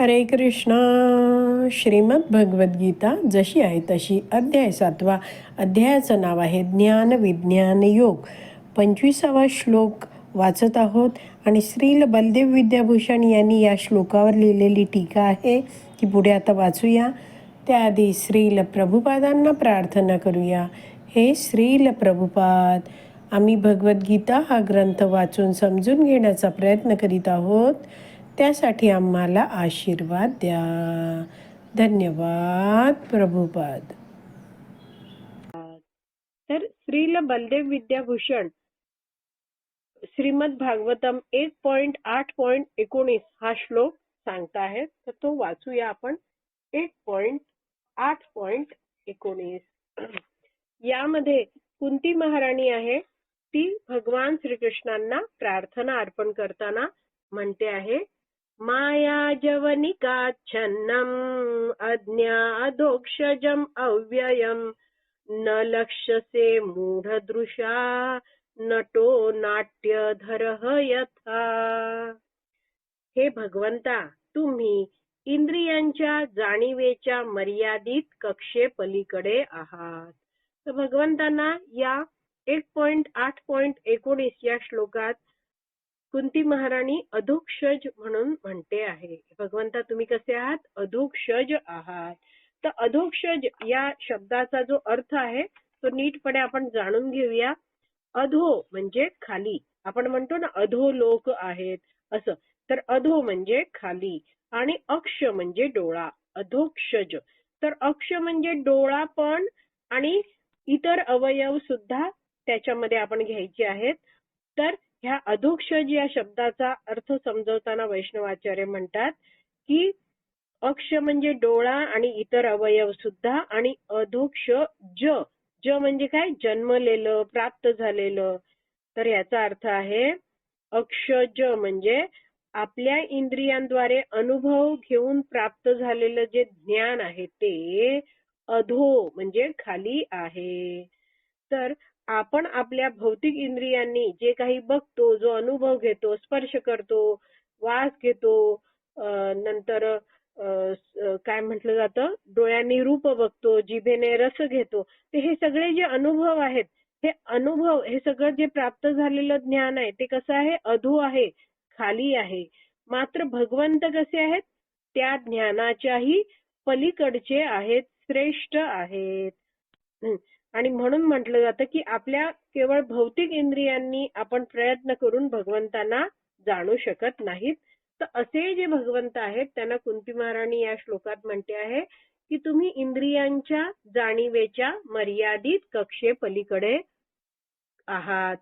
हरे कृष्णा। श्रीमद भगवद्गीता जशी आहे तशी अध्याय सातवा. अध्यायाचं नाव आहे ज्ञान विज्ञान योग. पंचवीसावा श्लोक वाचत आहोत आणि श्रील बलदेव विद्याभूषण यांनी या श्लोकावर लिहिलेली टीका आहे की पुढे आता वाचूया. त्याआधी श्रील प्रभुपादांना प्रार्थना करूया. हे श्रील प्रभुपाद आम्ही भगवद्गीता हा ग्रंथ वाचून समजून घेण्याचा प्रयत्न करीत आहोत. त्यासाठी आम्हाला आशीर्वाद द्या. धन्यवाद प्रभुपाद. तर श्रील बलदेव विद्याभूषण श्रीमद भागवतम एक पॉइंट आठ पॉइंट एकोणीस हा श्लोक सांगताहेत तर तो वाचूया आपण. एक पॉइंट आठ पॉइंट एकोणीस. यामध्ये कुंती महाराणी आहे. ती भगवान श्रीकृष्णांना प्रार्थना अर्पण करताना म्हणते आहे मायाजवनिकाच्छन्नम् अज्ञादोक्षजम् अव्ययम्। न लक्ष्यसे मूढदृशा नटो नाट्यधरः यथा। हे भगवंता तुम्ही इंद्रियांच्या जाणीवेच्या मर्यादित कक्षे पलीकडे आहात। तर भगवंतांना या एक पॉइंट आठ पॉइंट एकोणीस या श्लोकात कुंती महाराणी अधोक्षज म्हणून म्हणते आहे. भगवंता तुम्ही कसे आहात? अधोक्षज आहात. तर अधोक्षज या शब्दाचा जो अर्थ आहे तो नीटपणे आपण जाणून घेऊया. अधो म्हणजे खाली. आपण म्हणतो ना अधो लोक आहेत असं. तर अधो म्हणजे खाली आणि अक्ष म्हणजे डोळा. अधोक्षज तर अक्ष म्हणजे डोळा पण आणि इतर अवयव सुद्धा त्याच्यामध्ये आपण घ्यायचे आहेत. तर ह्या अधोक्षज या शब्दाचा अर्थ समजवताना वैष्णवाचार्य म्हणतात की अक्ष म्हणजे डोळा आणि इतर अवयव सुद्धा आणि अधोक्ष ज ज म्हणजे काय? जन्मलेलं प्राप्त झालेलं. तर याचा अर्थ आहे अक्षज म्हणजे आपल्या इंद्रियांद्वारे अनुभव घेऊन प्राप्त झालेलं जे ज्ञान आहे ते अधो म्हणजे खाली आहे. तर आपण आपल्या भौतिक इंद्रियांनी जे काही बघतो जो अनुभव घेतो स्पर्श करतो वास घेतो नंतर काय म्हटलं जातं? डोळ्यांनी रूप बघतो जिभेने रस घेतो. ते हे सगळे जे अनुभव आहेत हे अनुभव हे सगळं जे प्राप्त झालेलं ज्ञान आहे ते कसं आहे? अधो आहे खाली आहे. मात्र भगवंत कसे आहेत? त्या ज्ञानाच्याही पलीकडचे आहेत श्रेष्ठ आहेत. आणि म्हणून म्हटलं जातं की आपल्या केवळ भौतिक इंद्रियांनी आपण प्रयत्न करून भगवंतांना जाणू शकत नाहीत. तर असे जे भगवंत आहेत त्यांना कुंती महाराणी या श्लोकात म्हणते आहे की तुम्ही इंद्रियांच्या जाणीवेच्या मर्यादित कक्षे पलीकडे आहात.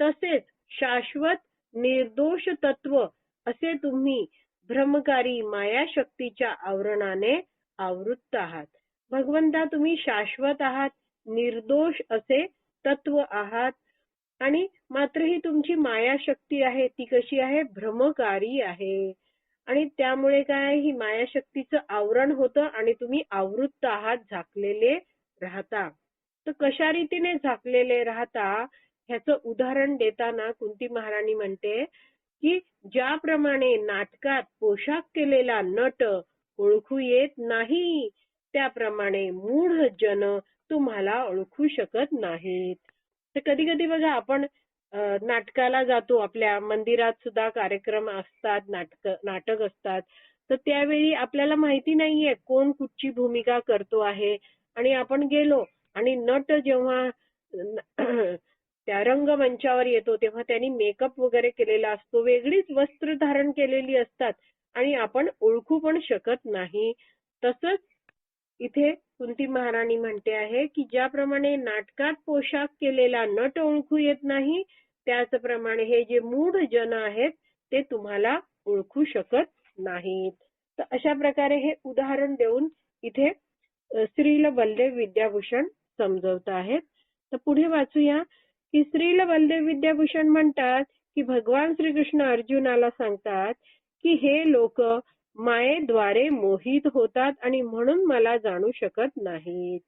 तसेच शाश्वत निर्दोष तत्व असे तुम्ही भ्रमकारी माया शक्तीच्या आवरणाने आवृत्त आहात. भगवंता तुम्ही शाश्वत आहात. निर्दोष असे तत्व आहात. आणि मात्र ही तुमची माया शक्ती आहे ती कशी आहे? भ्रमकारी आहे. आणि त्यामुळे काय? ही माया शक्तीचं आवरण होतं आणि तुम्ही आवृत्त आहात झाकलेले राहता. तर कशा रीतीने झाकलेले राहता? ह्याचं उदाहरण देताना कुंती महाराणी म्हणते की ज्याप्रमाणे नाटकात पोशाख केलेला नट ओळखू येत नाही त्याप्रमाणे मूढ जन तुम्हाला ओळखू शकत नाहीत. तर कधी कधी बघा आपण नाटकाला जातो. आपल्या मंदिरात सुद्धा कार्यक्रम असतात नाटक नाटक असतात. तर त्यावेळी आपल्याला माहिती नाहीये कोण कुठची भूमिका करतो आहे. आणि आपण गेलो आणि नट जेव्हा त्या रंगमंचावर येतो तेव्हा त्यांनी मेकअप वगैरे केलेला असतो. वेगळीच वस्त्र धारण केलेली असतात. आणि आपण ओळखू पण शकत नाही. तसंच इथे कुंती महाराणी म्हणते आहे की ज्याप्रमाणे नाटकात पोशाख केलेला नट ओळखू येत नाही त्याचप्रमाणे हे जे मूढ जन आहेत ते तुम्हाला ओळखू शकत नाहीत. तर अशा प्रकारे हे उदाहरण देऊन इथे श्रील बलदेव विद्याभूषण समजवत आहेत. तर पुढे वाचूया की श्रील बलदेव विद्याभूषण म्हणतात की भगवान श्रीकृष्ण अर्जुनाला सांगतात की हे लोक मायेद्वारे मोहित होतात आणि म्हणून मला जाणू शकत नाहीत.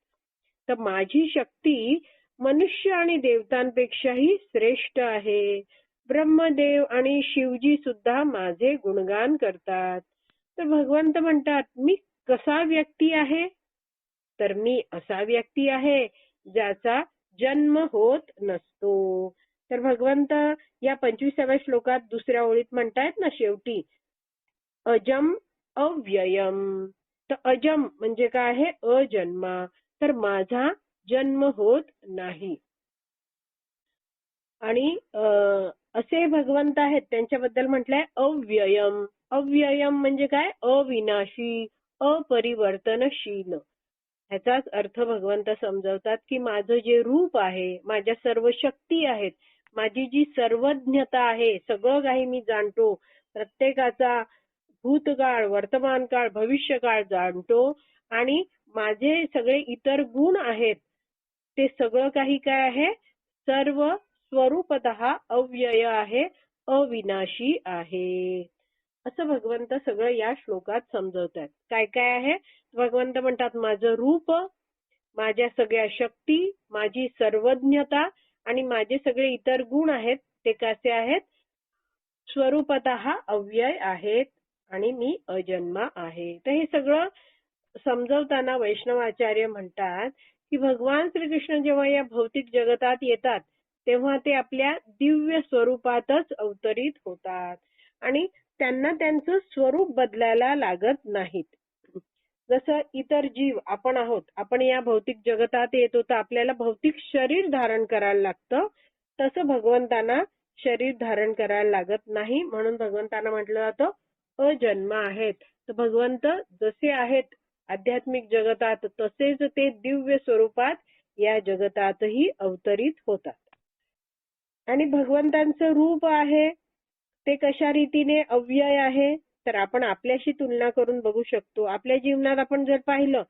तर माझी शक्ती मनुष्य आणि देवतांपेक्षाही श्रेष्ठ आहे. ब्रह्मदेव आणि शिवजी सुद्धा माझे गुणगान करतात. तर भगवंत म्हणतात मी कसा व्यक्ती आहे? तर मी असा व्यक्ती आहे ज्याचा जन्म होत नसतो. तर भगवंत या पंचवीसाव्या श्लोकात दुसऱ्या ओळीत म्हणतायत ना शेवटी अजम अव्ययम. तर अजम म्हणजे काय आहे? अजन्मा. तर माझा जन्म होत नाही. आणि असे भगवंत आहेत त्यांच्याबद्दल म्हटलंय अव्ययम. अव्ययम म्हणजे काय? अविनाशी अपरिवर्तनशील. ह्याचाच अर्थ भगवंत समजवतात की माझं जे रूप आहे माझ्या सर्व शक्ती आहेत माझी जी सर्वज्ञता आहे सगळं काही मी जाणतो. प्रत्येकाचा भूतकाळ वर्तमान काळ भविष्यकाळ जाणतो आणि माझे सगळे इतर गुण आहेत ते सगळं काही काय आहे? सर्व स्वरूपत अव्यय आहे अविनाशी आहे. असं भगवंत सगळं या श्लोकात समजवत आहेत काय काय आहे? भगवंत म्हणतात माझं रूप माझ्या सगळ्या शक्ती माझी सर्वज्ञता आणि माझे सगळे इतर गुण आहेत ते कसे आहेत? स्वरूपत अव्यय आहेत. आणि मी अजन्मा आहे. तर हे सगळं समजवताना वैष्णवाचार्य म्हणतात की भगवान श्रीकृष्ण जेव्हा या भौतिक जगतात येतात तेव्हा ते आपल्या दिव्य स्वरूपातच अवतरित होतात. आणि त्यांना त्यांचं स्वरूप बदलायला लागत नाहीत. जसं इतर जीव आपण आहोत आपण या भौतिक जगतात येतो तर आपल्याला भौतिक शरीर धारण करायला लागतं तसं भगवंतांना शरीर धारण करायला लागत नाही. म्हणून भगवंतांना म्हटलं जातं अजन्म आहेत तर भगवंत जसे आहेत आध्यात्मिक जगतात तसेच ते दिव्य स्वरूपात या जगतातही अवतरित होतात. आणि भगवंतांचं रूप आहे ते कशा रीतीने अव्यय आहे तर आपण आपल्याशी तुलना करून बघू शकतो. आपल्या जीवनात आपण जर पाहिलं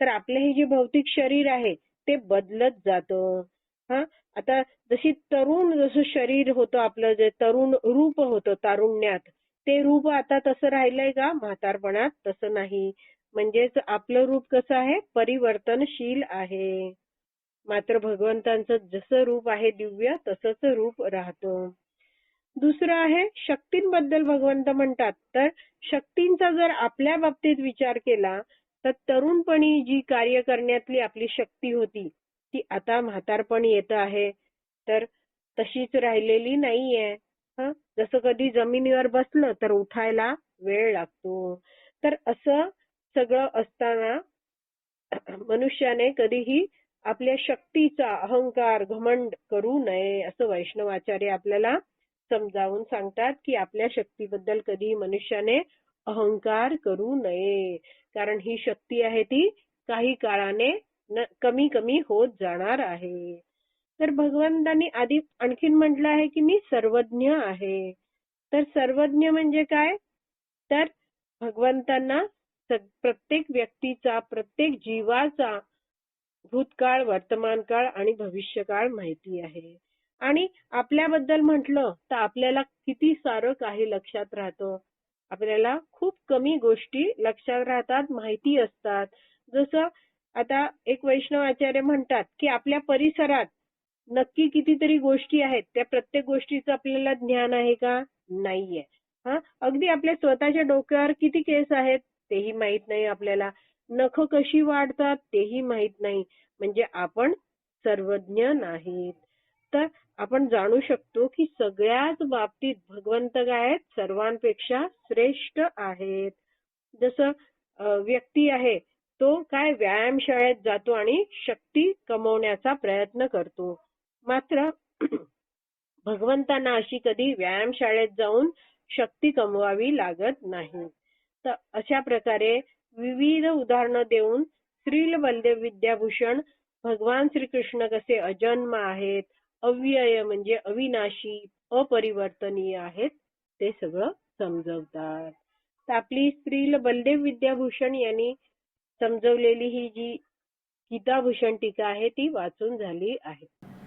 तर आपले हे जे भौतिक शरीर आहे ते बदलत जातं. हा? आता जशी तरुण जसं शरीर होतं आपलं जे तरुण रूप होतं तारुण्यात ते रूप आता तसं राहिलंय का? म्हातारपणात तसं नाही. म्हणजेच आपलं रूप कसं आहे? परिवर्तनशील आहे. मात्र भगवंतांचं जसं रूप आहे दिव्य तसंच रूप राहतं. दुसरं आहे शक्तींबद्दल भगवंत म्हणतात. तर शक्तींचा जर आपल्या बाबतीत विचार केला तर तरुणपणी जी कार्य करण्यातली आपली शक्ती होती ती आता म्हातारपण येत आहे. तर तशीच राहिलेली नाहीये. जसं कधी जमिनीवर बसलं तर उठायला वेळ लागतो. तर असं सगळं असताना मनुष्याने कधीही आपल्या शक्तीचा अहंकार घमंड करू नये असं वैष्णवाचार्य आपल्याला समजावून सांगतात की आपल्या शक्तीबद्दल कधी मनुष्याने अहंकार करू नये. कारण ही शक्ती आहे ती काही काळाने न- कमी कमी होत जाणार आहे. तर भगवंतांनी आधी आणखीन म्हटलं आहे की मी सर्वज्ञ आहे. तर सर्वज्ञ म्हणजे काय? तर भगवंतांना प्रत्येक व्यक्तीचा प्रत्येक जीवाचा भूतकाळ वर्तमान काळ आणि भविष्यकाळ माहिती आहे. आणि आपल्याबद्दल म्हटलं तर आपल्याला किती सारं काही लक्षात राहतं. आपल्याला खूप कमी गोष्टी लक्षात राहतात माहिती असतात. जसं आता एक वैष्णव आचार्य म्हणतात की आपल्या परिसरात नक्की कितीतरी गोष्टी आहेत. त्या प्रत्येक गोष्टीचं आपल्याला ज्ञान आहे का? नाहीये. हा? अगदी आपल्या स्वतःच्या डोक्यावर किती केस आहेत तेही माहीत नाही आपल्याला. नख कशी वाढतात तेही माहीत नाही. म्हणजे आपण सर्वज्ञ नाहीत. तर आपण जाणू शकतो की सगळ्याच बाबतीत भगवंत काय आहेत सर्वांपेक्षा श्रेष्ठ आहेत. जसं व्यक्ती आहे तो काय व्यायामशाळेत जातो आणि शक्ती कमवण्याचा प्रयत्न करतो. मात्र भगवंतांना अशी कधी व्यायामशाळेत जाऊन शक्ती कमवावी लागत नाही. तर अशा प्रकारे विविध उदाहरणं देऊन श्रील बलदेव विद्याभूषण भगवान श्रीकृष्ण कसे अजन्म आहेत अव्यय म्हणजे अविनाशी अपरिवर्तनीय आहेत ते सगळं समजवतात. तर आपली श्रील बलदेव विद्याभूषण यांनी समजवलेली ही जी गीताभूषण टीका आहे ती वाचून झाली आहे.